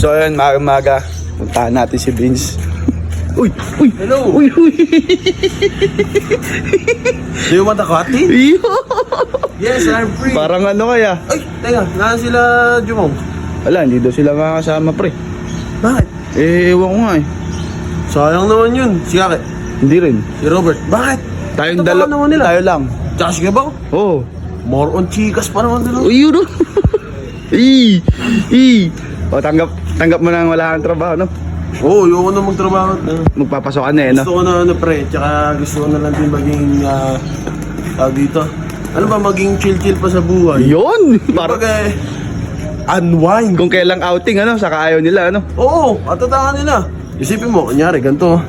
So ayun, maga-maga, puntahan natin si Vince. Uy, uy, Hello. uy, uy. Do you want a coffee? Yes, I'm free. Parang ano kaya? Ay, teka, naan sila Jumong? Wala, hindi daw sila makakasama pre. Bakit? Eh, ewan ko nga eh. Sayang naman yun. Si Kake, Hindi rin. si Robert. Bakit? Tayong dalawa naman nila. Tayo lang. Tsaka si Gabaw. Oo. More on chikas pa naman nila. Uy, yun. Ii. Ii. O, tanggap, tanggap mo na wala kang trabaho, no? Oo, oh, ayoko na magtrabaho. Uh, Magpapasok ka na eh, no? gusto ko na ano pre, tsaka gusto ko na lang din maging uh, tawag dito. Ano ba, maging chill-chill pa sa buhay. Yun! Parang eh, unwind. kung kailang outing, ano, saka ayaw nila, ano? Oo, atatangan nila. Isipin mo, kunyari, ganito.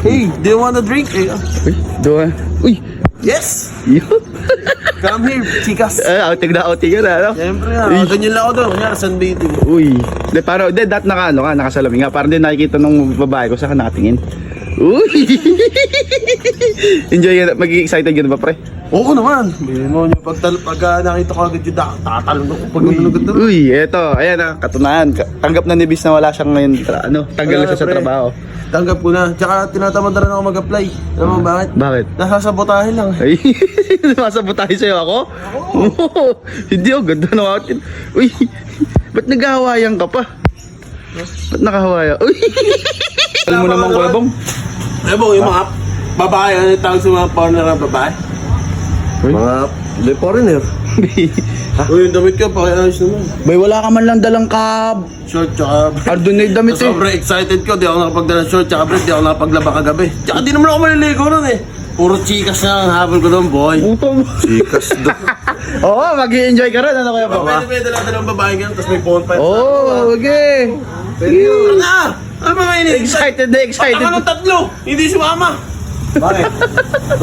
Hey, do you wanna drink? Eh, ah, Uy, doon. Uy! yes! Yun! Come here, chikas. Eh, outing na outing ka na, ano? Siyempre ah, ganyan lang ako doon. Kunyari, sunbathing. Uy. De, parang, de, dat naka, ano ka, nakasalamin nga. Parang din nakikita nung babae ko, saka nakatingin. Uy! Enjoy ka magiging excited ka na ba, pre? Oo naman. Bili mo nyo, pag, tal- pag ah, nakita ko agad yung dak, tatalon ako pag nanonood na. Uy, eto, ayan na, katunayan. Ka- Tanggap na ni Bis na wala siyang ngayon, tra- ano, tanggal na Wala, siya sa pre. trabaho. Tanggap ko na. Tsaka tinatamad na rin ako mag-apply. Alam mo bakit? Bakit? Nasasabotahin lang. Ay, masabotahin sa'yo ako? Oo. Hindi, oh, ganda ng outfit. Uy, ba't naghahawayan ka pa? Ba't nakahawayan? Uy! Alam mo naman, Kuya Bong. Eh bo, yung mga babae, ano yung tawag sa mga partner ng babae? Uy. Mga the foreigner. Uy, yung damit ko, pakiayos naman. Bay, wala ka man lang dalang kab. Short, tsaka... Ardo na yung damit eh. Sobrang excited ko, di ako nakapagdala short, tsaka bread, di ako nakapaglaba kagabi. Tsaka di naman ako maliligo nun eh. Puro chikas na ang habol ko doon, boy. Upang. Chikas doon. Oo, mag enjoy ka rin. Ano Kuya Bong? Pwede pwede lang dalang babae ganun, tapos may phone pa. Oo, oh, okay. Ano na? Ano ba may ini? Excited na excited. Ang ng tatlo, hindi sumama. Bakit?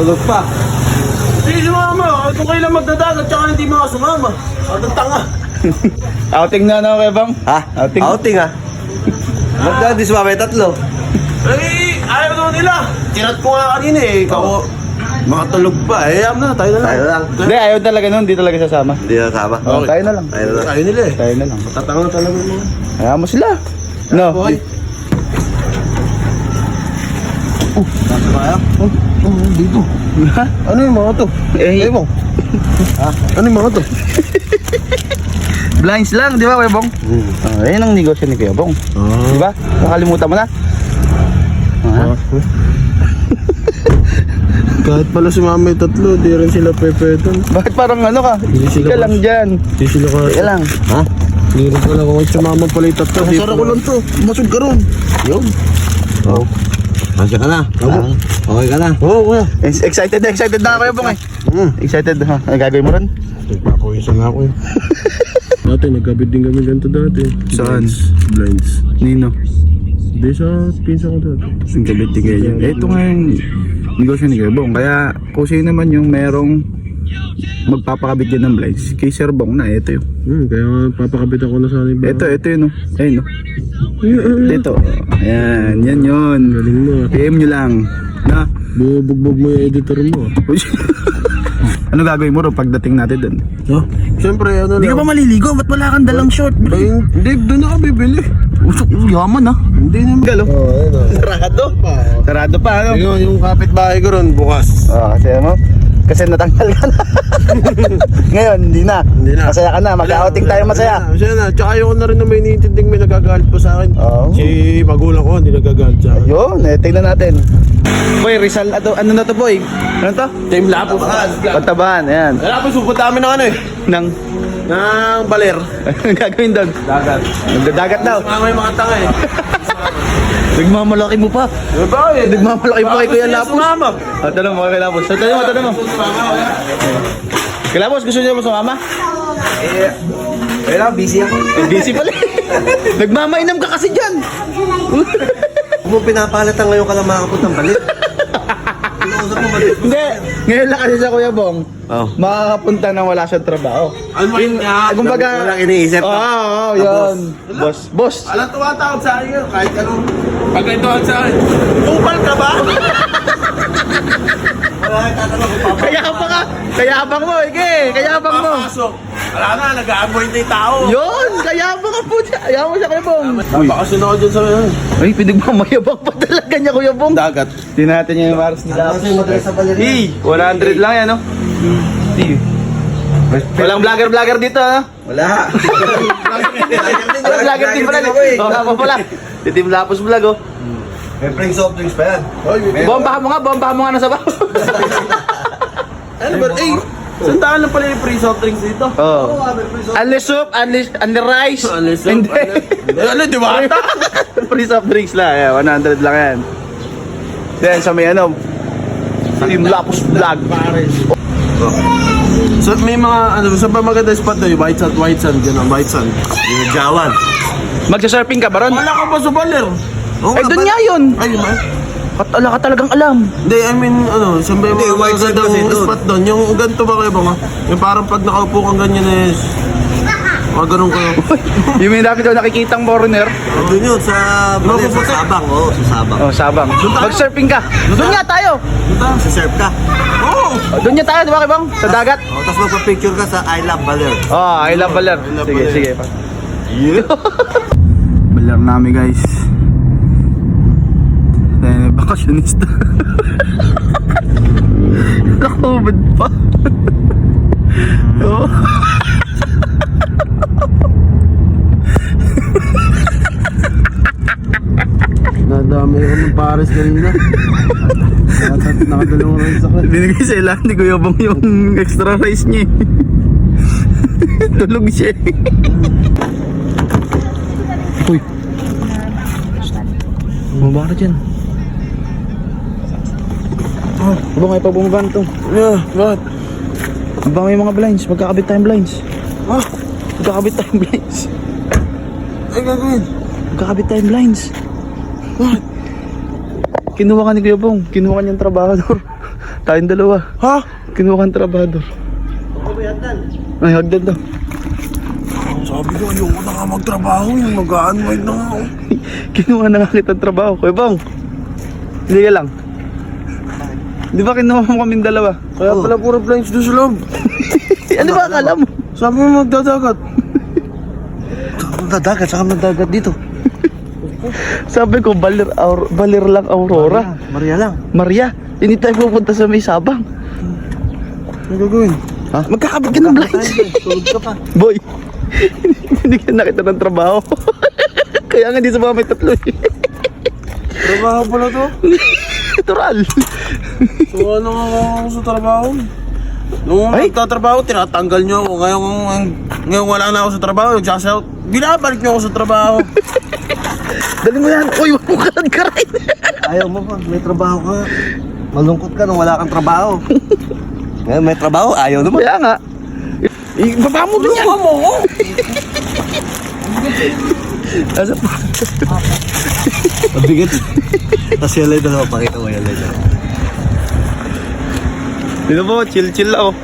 Tulog pa. Hindi sumama. Kung kailan magdadagat, tsaka hindi mga sumama. At ang tanga. Outing na ano, Kuya Bong? Ha? Outing. Outing ah. Ba't na di sumama yung tatlo? Eh, ayaw naman nila. Tinat ko nga kanina eh. Kako, mga tulog pa. Eh, ayaw na, tayo na lang. Tayo na lang. Hindi, ayaw talaga nun. Hindi talaga sasama. Hindi na sama. Oh, tayo na lang. Tayo na lang. Ayaw nila eh. Tayo na lang. Tatanga talaga mo. Hayaan mo sila. No. Boy. Oh, oh, dito. Ha? Ano yung mga to? Eh, Ewan. Ha? Ano yung mga to? blinds lang, di ba, Kuya Bong? Oh, yan ang negosyo ni Kuya Bong. Di ba? Nakalimutan mo na. Ah, Kahit pala sumama yung tatlo, di rin sila pepetan. bakit parang ano ka? Ika lang dyan. Di sila ka... Ika lang. Ha? Di rin pala kung sumama pala yung tatlo. Masarap ko lang to. Masud ka ron. Yun. Oo. Masya ka na. Ah, Okay ka na. Oo, kuya. Ex- Excited na, excited na Kuya Bong eh. Hmm. Excited ha. Ano gagawin mo rin? Nagpapawisan na ako eh. Dati, nagkabit din kami ganito dati. Saan? Blinds. Nino. Hindi sa pinsa ko dati. Yung kabit tingay yun. Eh, ito nga yung negosyo ni Kuya Bong. Kaya kung sino naman yung merong magpapakabit din ng blinds, kay Sir Bong na, ito yun. Hmm, kaya nga papakabit ako na sa akin. Ito, ito yun oh. Ayun oh. Dito. Ayan, yan yun. Galing mo. PM nyo lang. Na. Bubugbog mo yung editor mo. ano gagawin mo ro pagdating natin doon? No? Siyempre, ano Hindi ka lang. ba maliligo? Ba't wala kang dalang short? Ay, hindi, doon ako bibili. Usok, yaman ah. Hindi naman. Galo. Oo, ayun ah. Sarado. Sarado pa ano? Ayun, yung kapitbahay ko ron, bukas. Ah, kasi ano? Kasi natanggal ka na. Ngayon, hindi na. Hindi na. Masaya ka na. Mag-outing tayo masaya. Masaya na. Tsaka ayoko na rin na may iniintinding may nagagalit pa sa akin. Oo. Si magulang ko, hindi nagagalit sa akin. Yun, eh, tingnan natin. Boy, Rizal, ato, ano na to boy? Ano to? Team Lapo. Pagtabahan, ayan. Wala po, supunta kami ng ano eh. Nang, Ng baler. anong gagawin doon? Dagat. Nagdadagat daw. Mga may mga tanga eh. Nagmamalaki mo pa. Ba eh? Nagmamalaki pa kay Kuya Lapos. Sumama. Ah, tanong mo kay Lapos. So, tanong mo, tanong mo. Kay Lapos, gusto niyo mo sumama? Eh, kailangan busy ako. Eh, busy pala. Nagmamainam ka kasi dyan. Kung mo pinapalatan ngayon ka lang makakapuntang balik. Hindi. Ngayon lang kasi sa Kuya Bong. Oh. Makakapunta nang wala siyang trabaho. Ano yun nga? Kumbaga, Walang iniisip. Oo, oo, yun. Boss. Boss. Alam tumatawag sa akin yun, kahit anong pagkaituan sa akin. Tupal ka ba? Wala kung Kaya pa ka. Kaya abang mo, Ike. Kaya abang mo. Papasok. Wala na, nag-aaboy na yung tao. Yun! Kaya mo ka po dyan. Ayaw mo siya Kuya Bong. Uy. Napakasin ako dyan sa Ay, pinagmamayabang pa talaga niya Kuya Bong. dagat. Hindi natin yung maras nila. Ano kasi madalas sa balerina? Hey, 100 lang yan, no? Hey. Walang vlogger-vlogger dito, no? Wala. Walang vlogger team pala. Oo, pala. Si Team Lapos Vlog, oh. May pring soft drinks pa yan. Bombahan mo nga, bombahan mo nga na sabaw. Ano ba? Eh, sandaan lang pala yung free soft drinks dito. Oo. Unless soup, unless, unless rice. Unless Hindi. Ano, di ba? Free soft drinks lang. Yeah, 100 lang yan. Then, sa may ano, Team Lapos Vlog. So may mga, ano, sa ba maganda spot na yung white sand, white sand, gano'n, white sand. Yung Jawan. Magsa-surfing ka ba ron? Wala ka ba sa baler? Oo Ay, nga, doon ba- nga yun. Ay, ma? At ala ka talagang alam. Hindi, I mean, ano, siyempre Hindi, mga white magandang kasi doon. spot doon. Yung ganito ba kayo ba nga? Yung parang pag nakaupo kang ganyan eh, mga ganun kayo. yung may dati daw nakikitang foreigner. Doon yun, sa baler, sa puputi. Sabang. Oo, sa Sabang. Oh, sabang. Mag-surfing ka. Doon nga tayo. Sa surf ka. Oo! Oh, Doon nga tayo, di ba, Kibang? Sa dagat. Oh, tapos magpa-picture ka sa I Love Baler. Oh, I love Baler. love Sige, Baler. sige. Baler namin, guys. Bakasyonista. Nakahubad pa. Oo. Nadami ako ng pares kanina. Nakata- Nakadalawang rice ako. Binigay sa ilan ni Kuya Bong yung extra rice niya. eh. Tulog siya. eh. Uy. Bumaba ka dyan. Ah, baka may pabumaba na to. Yeah, what? Baka may mga blinds. Magkakabit tayong blinds. Ah, Magkakabit tayong blinds. ay gagawin. Magkakabit tayong blinds. What? Kinuha ka ni Kuya Bong. Kinuha ka niyang trabahador. Tayong dalawa. Ha? Kinuha kang trabahador. Ay, hagdan daw. Sabi ko, ayoko na nga magtrabaho yung mag-unwind na nga ako. Kinuha na nga kitang trabaho. Kuya Bong, hindi ka lang. Di ba kinuha mo kaming dalawa? Kaya pala puro blinds doon sa loob. ano ba akala mo? Sabi mo magdadagat. Dagat, saka dagat dito. Sabi ko, balir, aur, balir lang Aurora. Maria lang. Maria, hindi tayo pupunta sa may sabang. Ano gagawin? Ha? Magkakabit ka ng blinds. Tulog ka pa. Boy, hindi ka nakita ng trabaho. Kaya nga di sa mga may tatlo eh. Trabaho pala to? Natural. So ano nga ako sa trabaho? Nung Ay! nagtatrabaho, tinatanggal nyo ako. Ngayon, ngayon wala na ako sa trabaho, nagsasayaw. Binabalik nyo ako sa trabaho. Dali mo yan. Uy, wag mo ka rin. Ayaw mo pa, may trabaho ka. Malungkot ka nung wala kang trabaho. Ngayon may trabaho, ayaw naman. Kaya nga. Eh, baba mo dun yan. Ano mo ko? Asa pa? Mabigat. Tapos yung light na pakita mo yung light. Dito po, chill-chill ako.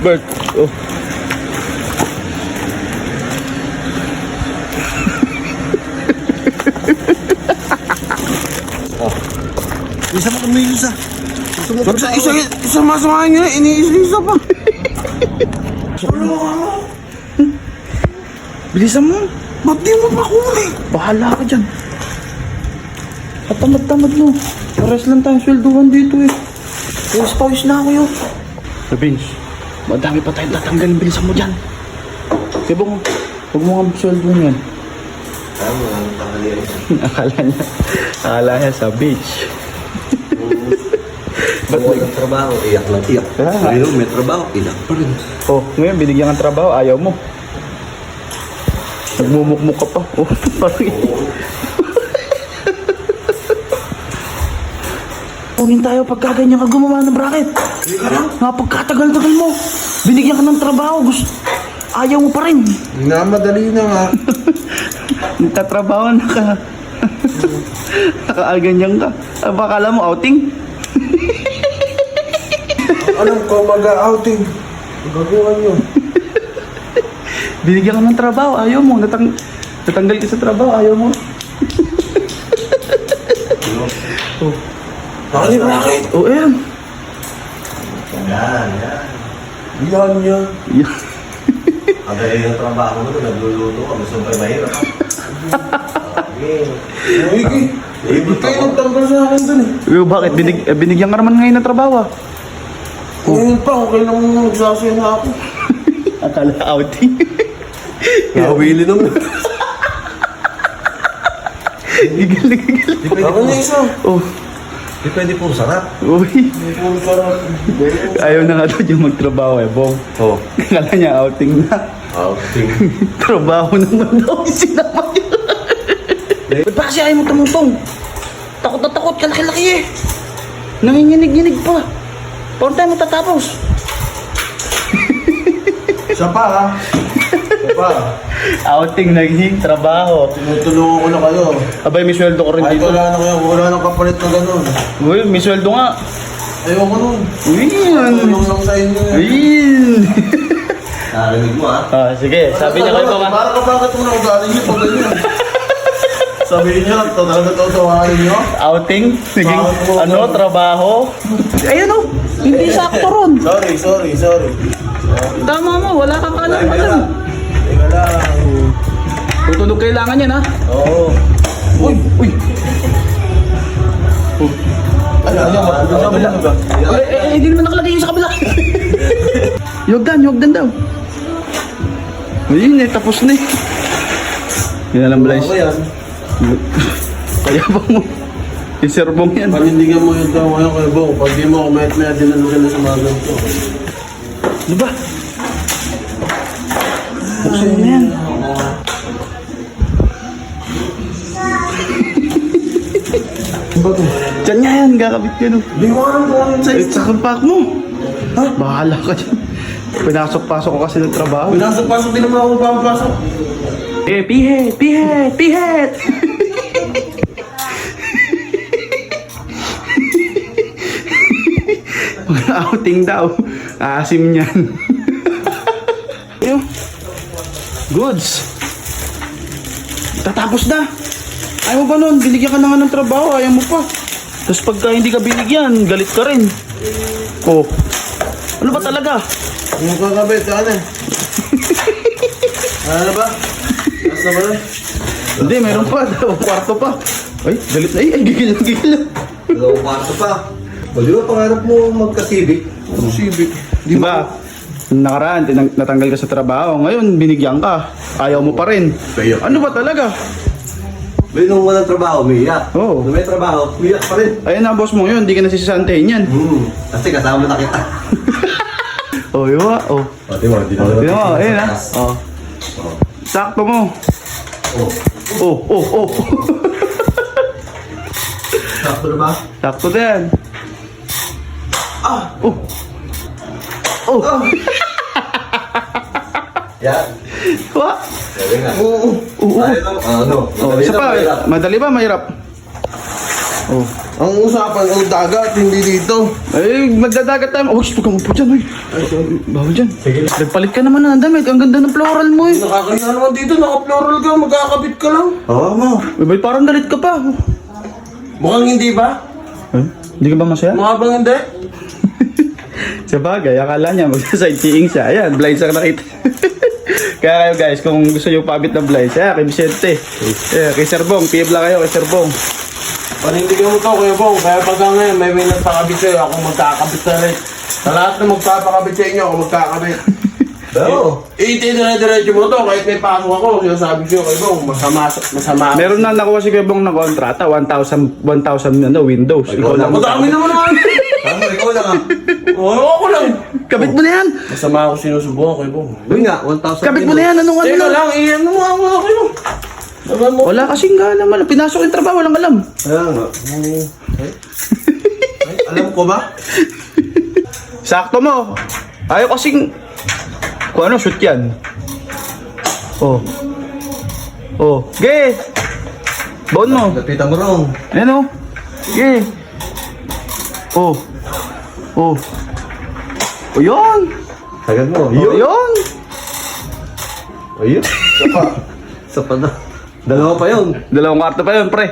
Bert, oh. Isa mo may isa. Isa, isa, isa masamahan nyo, iniisa-isa pa. Bilisan mo. Ba't di mo pa kuli? Bahala ka dyan. Katamad-tamad mo. Pares lang tayong swelduhan dito eh. Pawis-pawis na ako yun. Sa bench. Madami pa tayong tatanggalin. Bilisan mo dyan. Kaya bang, huwag mo nga swelduhan yan. akala niya, akala niya sa beach. Ba't may trabaho? Iyak lang iyak. Ah. Ngayon may trabaho, iyak pa rin. Oh, ngayon binigyan kang trabaho, ayaw mo. Nagmumukmuk ka pa. Oh, parang Huwagin tayo pagka ganyan ka gumawa ng bracket. Nga pagkatagal-tagal mo. Binigyan ka ng trabaho. Gusto, ayaw mo pa rin. Namadali na nga. Nagtatrabaho na ka. Nakaganyan ka. Ah, baka alam mo, outing? Alam ko, mag-outing. Gagawin nyo. Binigyan ka ng trabaho, ayaw mo. Natang, natanggal ka sa trabaho, ayaw mo. Bakit bakit? Oh, ayan. Yan yan. Yan. Napakadali ng trabaho mo, nagluluto ka, gusto pa mahirap. Uy, Ibig kayo nagtanggal sa akin dun eh. Yo, bakit? Binig, eh, binigyan ka naman ngayon ng trabaho ah. Ngayon pa, okay lang nagsasaya na ako. Akala outing. Nawili naman. gigil na gigil. Ako na isa. Oh, di pwede po sarap. uy. Puro sarap. Ayaw na nga daw yung magtrabaho eh, Bong. Oh. Kala niya outing na. Outing. Trabaho naman daw. Sinama niya. Ba't ba kasi ayaw mo tumutong? Takot na takot, kalaki-laki eh. Nanginginig-nginig pa. Paano tayo matatapos? Isa pa ha. Pa. Outing, naging trabaho. Tinutulungan ko na kayo. Abay, may sweldo ko rin Kahit dito. wala na kayo, wala nang kapalit na ganun. Uy, may sweldo nga. Ayoko nun. Uy, yan. Tulong lang sa inyo. eh. Uy. Narinig mo ah. Ah, sige, sabi niya kayo ba? Para ka bakit mo na ugali niyo pag ganyan? Sabihin niyo lang, ito talaga tatawarin niyo. Outing, Bakit mo- ano, trabaho. Ayun oh, hindi sakto ron. Sorry, sorry, sorry. Tama mo, wala kang alam alam. Teka lang. Tutulog kailangan yan ha. Oo. Uy, uy. Ano, ano, ano, ano, ano? Eh, hindi naman nakalagay yung sa kabila. Yogdan, yogdan daw. Ayun eh, tapos na eh. Yan alam Blaise. Ako yan. Kaya ba mo? Iserbong yan. Panindigan mo yung daw ngayon kay Bong. Pag di mo kumayat na dinalugan na sa mga ganito. Di mo na yan. Ba ito? Diyan nga yan, kakabit ka no. Di ko alam kung ano yung Eh, size. sa pack mo. Ha? Bahala ka dyan. Pinasok-pasok ko kasi ng trabaho. Pinasok-pasok din naman ako papapasok. Eh, pihet, pihet, pihet! Mga outing daw. Aasim niyan. Ayun. Goods. Tatapos na. Ayaw mo ba nun? Binigyan ka na nga ng trabaho. Ayaw mo pa. Tapos pagka hindi ka binigyan, galit ka rin. Oh. Ano ba talaga? Ano ka kabit? Ano? Ano ba? Nasa ba na? Hindi, meron pa. Dalawang kwarto pa. Ay, galit na. Ay, ay, gigil na, gigil na. Dalawang kwarto pa. O di ba pangarap mo magkasibik? Civic. Di ba? Nakaraan, tinang- natanggal ka sa trabaho. Ngayon, binigyan ka. Ayaw mo pa rin. Kaya- Ano ba talaga? May nung walang trabaho, umiiyak. Oo. Nung may trabaho, umiiyak pa rin. Ayun na, boss mo yun. Hindi ka nasisantayin yan. Hmm. Kasi kasama na kita. Oh, yun Oh. Pati mo, di Oh, yun mo. Ayun. Oh. Sakto mo. Oh. Oh, oh, oh. Sakto na ba? Sakto yan. Ah! Oh. Oh. Yan. Wa. Oo. Oo. Ano? Ano? Oh, isa pa. Madali ba? Mahirap? Oh. Ang usapan, ang dagat, hindi dito. Ay, magdadagat tayo. Oh, gusto ka mo po dyan, uy. Bawal dyan. Sige. Nagpalit ka naman ng damit. Ang ganda ng floral mo, eh. Nakakaya naman dito, naka-floral ka, magkakabit ka lang. Oo mo. Uy, Bay, parang galit ka pa. Mukhang hindi ba? Eh? Hindi ka ba masaya? Mukha bang hindi? Sa bagay, akala niya magsa-sightseeing siya. Ayan, blind sa nakita. Kaya kayo guys, kung gusto nyo pabit ng blind, kaya kay Vicente. Eh, kay Sir Bong, lang kayo kay Sir Bong. Panindigan mo to, Kuya Bong. Kaya pagka ngayon, may may nagpakabit sa'yo, ako magkakabit na rin. Sa lahat na magpapakabit sa inyo, ako magkakabit. Oo. Eh, dire-diretso mo to, kahit may pasok ako, sinasabi sa'yo, Kuya Bong, masama, masama. Meron na nakuha si Kuya Bong ng kontrata, 1,000 1,000 ano, Windows. Ikaw lang. Madami naman naman. Ano, ikaw lang ah. Oo, ako lang. Kabit mo na yan! Masama ako sinusubukan, Kuya Bong. Yun nga, 1,000. Kabit mo na yan! Anong ano Teka lang, iyan mo ako kayo. Naman mo. Wala kasing nga naman. Pinasok yung trabaho, walang alam. Kaya nga. Ay, alam ko ba? Sakto mo. Ayaw kasing... Kung ano, shoot yan. Oh. Oh. Ge! Baon mo. Lapitan mo rong. Ayan o. Ge! Oh. Oh. O yun! Sagad mo. O yun! Ayun. Isa pa. Isa pa na. Dalawa pa yun. Dalawang kwarto pa yun, pre.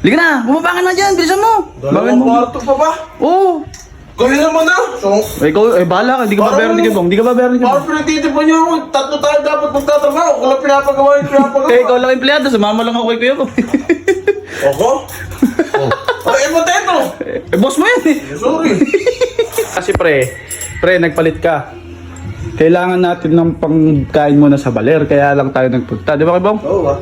Liga na! Bumaba ka na dyan! Bilisan mo! Dalawang kwarto pa ba? Oo! Kaya naman na. So, Eh, ikaw, eh, bahala ka. Hindi ka Parang- babayaran ni Kebong. Hindi ka babayaran ni Parang Kebong. pinagtitipan niyo ako. Tatlo tayo dapat magtatrabaho. Lang pinapagawa yung pinapagawa. Eh, ikaw lang empleyado. Sumama lang ako kay Kuya Bong. Ako? Oh, eh, potato. eh, boss mo yan eh. Sorry. Kasi pre, pre, nagpalit ka. Kailangan natin ng pangkain muna sa baler, kaya lang tayo nagpunta. Di ba, Kebong? Oo ba?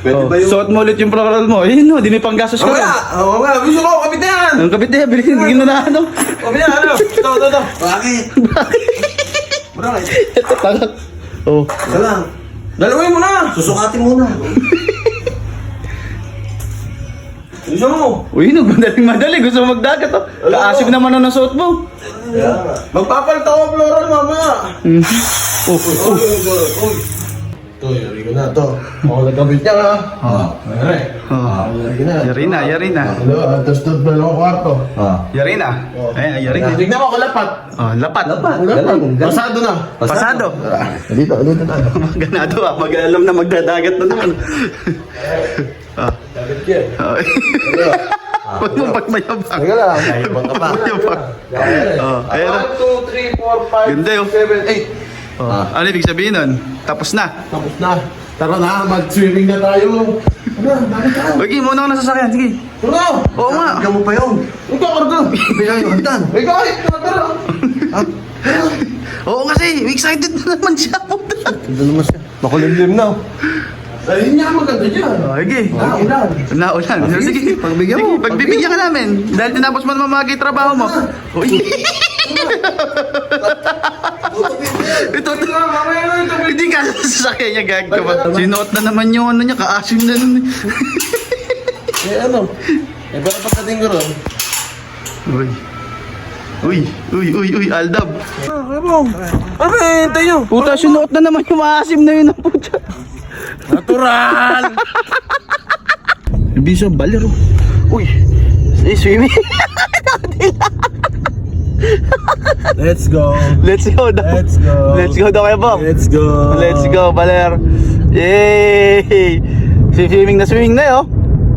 Pwede Oh, ba yung... Suot mo ulit yung program mo. Eh, no, di may panggastos ka Oo nga. rin. Oo nga. Gusto ko. Kapit na yan. Ang kapit na, bilhin, bigyan mo na ano. Kapit na ano. Ito, ito, ito. Bakit? Bakit? Ito, tangak. Oh, Ito lang. Dalawin mo na. Susukatin muna. Gusto mo. uy, no, madaling madali. Gusto mo magdagat, oh. Kaasig naman ang nasuot mo. Magpapalit ako ng floral mamaya. Mhm. Oh, oh. Uy, uy, uy. Ito, yari ko na ito. Ako nagkabit niya ha. Ah. Yari. Oh. Yari ka na. Yari na, yari na. Ano, pa lang ako kwarto. Ah. Yari na. Eh, yari na. Tignan mo, kalapat. Oh, lapat. Lapat. Galing. Pasado na. Pasado. Dito, dito na. Ganado ah, mag-alam na magdadagat na naman. ah. Dapat yan. Oh. Huwag mo pagmayabang. Teka lang. Ibang ka pa. Pagmayabang. Oh, ayan na. 1, 2, 3, 4, 5, Ganda yun. 7, 8. Oh. Ano ibig sabihin nun? Tapos na. Tapos na. Tara na, mag-swimming na tayo. Ano, bakit ka? Huwag mo na ako nasasakyan. Sige. Ano? Oo nga. Ikaw mo pa yun. Ikaw, Ardo. Bigyan yung. May kahit na, tara. Oo kasi. Excited na naman siya. Ito naman siya. Makulimlim na. Ayun nga, maganda dyan. Oh, sige. Naulan. Naulan. sige, Sige, sige, pagbigyan mo. Sige, Pagbibigyan ka namin. Dahil tinapos mo naman mga trabaho mo. Uy. Ito, ito. Hindi ka sasakyan niya, gag ka ba? Sinuot na naman yung ano niya, kaasim na nun. Eh ano? Eh, para pagdating ko ron. Uy. Uy, uy, uy, uy, Aldab. Ah, kaya mo. Ano eh, hintay nyo? Puta, sinuot na naman yung maasim na yun ang puta. Natural! Bisa balero. Uy, eh, swimming. Let's go. Let's go daw. Let's go. Let's go daw kayo, Bong. Let's go. Let's go, Baler. Yay! Si swimming na swimming na, yo.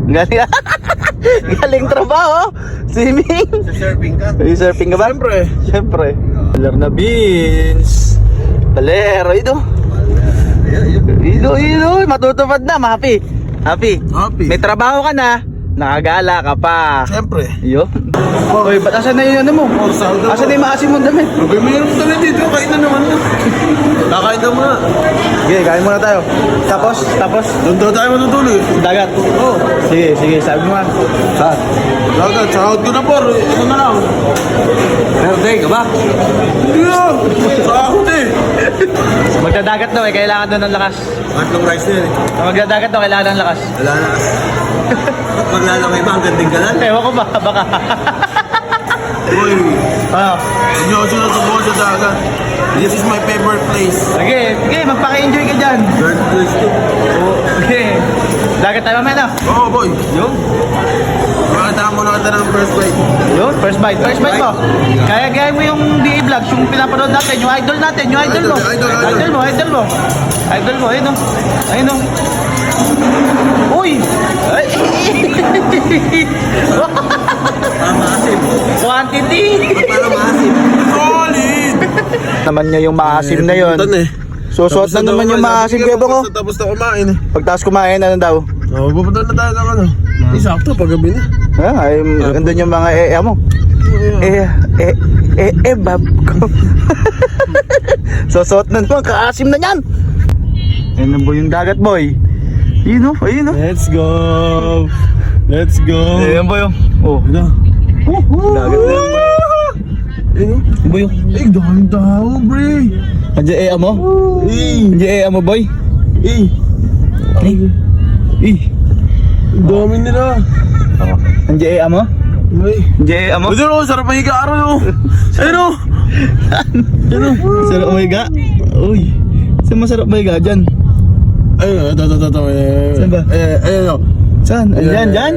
Galing, galing trabaho. Swimming. Surfing ka. Ay, surfing ka ba? Siyempre. Siyempre. Baler na beans. Baler, ito. Ito, ito. Matutupad na, happy. Happy. Happy. May trabaho ka na. Nakagala ka pa. Siyempre. Yo. Uy, ba't asan na yung ano mo? Asan na yung maasim mong damit? Abay, mayroon mo talaga dito. Kain na naman na. Kakain na muna. Sige, kain muna tayo. Tapos, tapos, Doon daw tayo matutulog. dagat. Oo. Sige, sige, sabi mo nga. Saan? Dagat, sahod ko na po. Ito na lang. Birthday ka ba? Hindi na. Sahod eh. Magdadagat daw eh, kailangan daw ng lakas. Matlong rice na yun eh. Magdadagat daw, kailangan ng lakas. Wala na. Ba't maglalakay ba? Ang ganding ka lang. Ewan ko ba, baka. Uy, ano? hindi ako sinusubukan sa dagat. This is my favorite place. Sige, sige, magpaka-enjoy ka dyan. Third place to. Sige. Dagat tayo mamaya na. Oo, oh, boy. Yun. Makita mo na kita ng first bite. Yun, first bite. First bite mo. Kaya gaya mo yung DA vlogs, yung pinapanood natin, yung idol natin, yung idol mo. Idol, idol, idol. Idol mo, idol mo. Idol mo, ayun o. Ayun o. Uy! Ay! Maasim. Quantity! Para maasim. Solid! naman niya yung maasim na yun. eh. Susuot na naman yung maasim ba ko? Tapos na kumain eh. Pagtaas kumain, ano daw? Oo, pupunta na tayo ng ano. Di sakto, paggabi na. Ah, ay, andun yung mga eh, mo. Eh, eh, eh, eh, bab ko. Susuot na naman, kaasim na yan. Ayun na po yung dagat, boy. Yun o, ayun o. Let's go! Let's go! Ayun po yung, oh. Ano? Dagat na yan. Ano? Ayun po yung, Eh, daming tao, bre! Eh, amo? Eh! Andiyan eh, amo, boy? Eh! Eh. Ang dami nila! Andiyan eh, amo? Ay! Andiyan eh, amo? Ito no, sarap mahiga araw no! Ayun no! Ayun no! Sarap mahiga? Uy, saan masarap mahiga dyan? Ayun ito, ito, ito, eh, Saan ba? Ayun no. Saan? Ayan, dyan?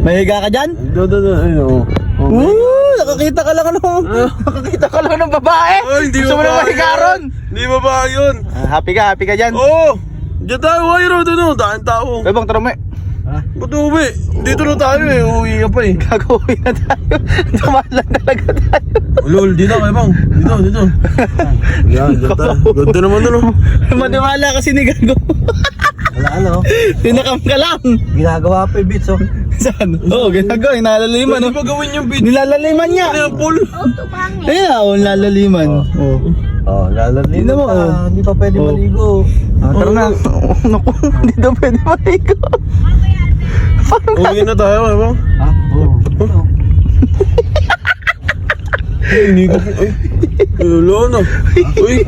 Mahiga ka dyan? Ito, ito, ito, ayun no. Nakakita ka lang ano? Nakakita ka lang ng babae! Ay, hindi Gusto mo ba na mahiga ron? Hindi ba ba yun? Ah, happy ka, happy ka dyan. Oo! Diyan tayo, no, doon daan tao. Bebang, tara mo eh. Ha? Ba't uwi? Dito na tayo eh. Uwi ka pa eh. Gagawin na tayo. Dumalan talaga tayo. Lol, dito kayo bang. Dito, dito. Yan, ganda. Ganda naman nun. oh. Maniwala kasi ni Gago. Wala ano. Tinakam ka lang. Ginagawa pa yung beats oh. Saan? Oo, oh, ginagawa. Nilalaliman. Pwede Oh. ba gawin yung video? Nilalaliman niya. Ano yung pool? Ayun na, oh, nilalaliman. Oh. Oh, lalaligo Tingnan mo, oh. Hindi pa pwede Oh. maligo. Ah, tara na. Naku, hindi daw pwede maligo. Uwi na tayo kayo bang. Ha? Oo. Ay, hindi ko. Ay. Lolo na. Uy.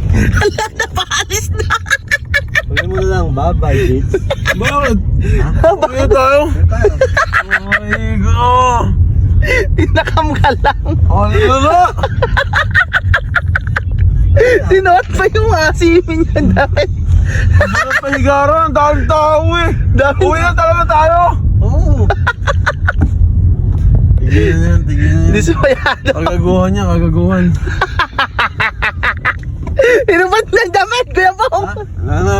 Huwag mo na lang, bye-bye, beats. Bakit? Uwi na tayo. Ay, go. Tinakam ka lang. Ano na? Sinuot pa yung asimin niya dahil. Ano pa higaran? Ang daming tao eh. Dami Uwi na talaga tayo. Oo. Tigil na yan, tigil na Hindi sumayado. Kagaguhan niya, kagaguhan. Inubat ng damit, Kuya Bong. Wala na.